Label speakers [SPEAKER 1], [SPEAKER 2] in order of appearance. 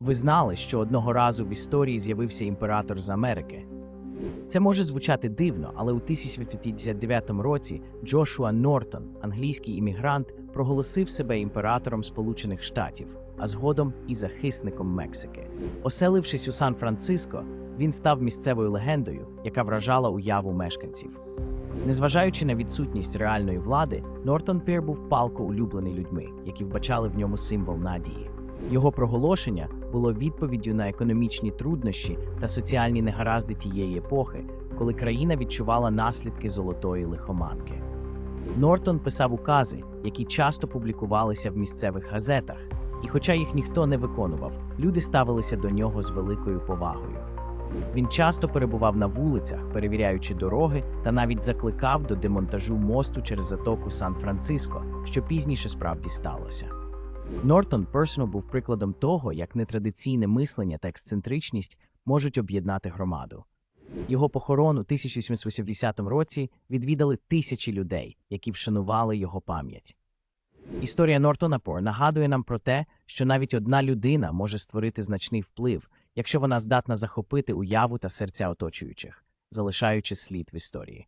[SPEAKER 1] Ви знали, що одного разу в історії з'явився імператор з Америки. Це може звучати дивно, але у 1859 році Джошуа Нортон, англійський іммігрант, проголосив себе імператором Сполучених Штатів, а згодом і захисником Мексики. Оселившись у Сан-Франциско, він став місцевою легендою, яка вражала уяву мешканців. Незважаючи на відсутність реальної влади, Нортон Пір був палко улюблений людьми, які вбачали в ньому символ надії. Його проголошення було відповіддю на економічні труднощі та соціальні негаразди тієї епохи, коли країна відчувала наслідки золотої лихоманки. Нортон писав укази, які часто публікувалися в місцевих газетах, і хоча їх ніхто не виконував, люди ставилися до нього з великою повагою. Він часто перебував на вулицях, перевіряючи дороги, та навіть закликав до демонтажу мосту через затоку Сан-Франциско, що пізніше справді сталося. Нортон Персонал був прикладом того, як нетрадиційне мислення та ексцентричність можуть об'єднати громаду. Його похорон у 1880 році відвідали тисячі людей, які вшанували його пам'ять. Історія Нортона Пор нагадує нам про те, що навіть одна людина може створити значний вплив, якщо вона здатна захопити уяву та серця оточуючих, залишаючи слід в історії.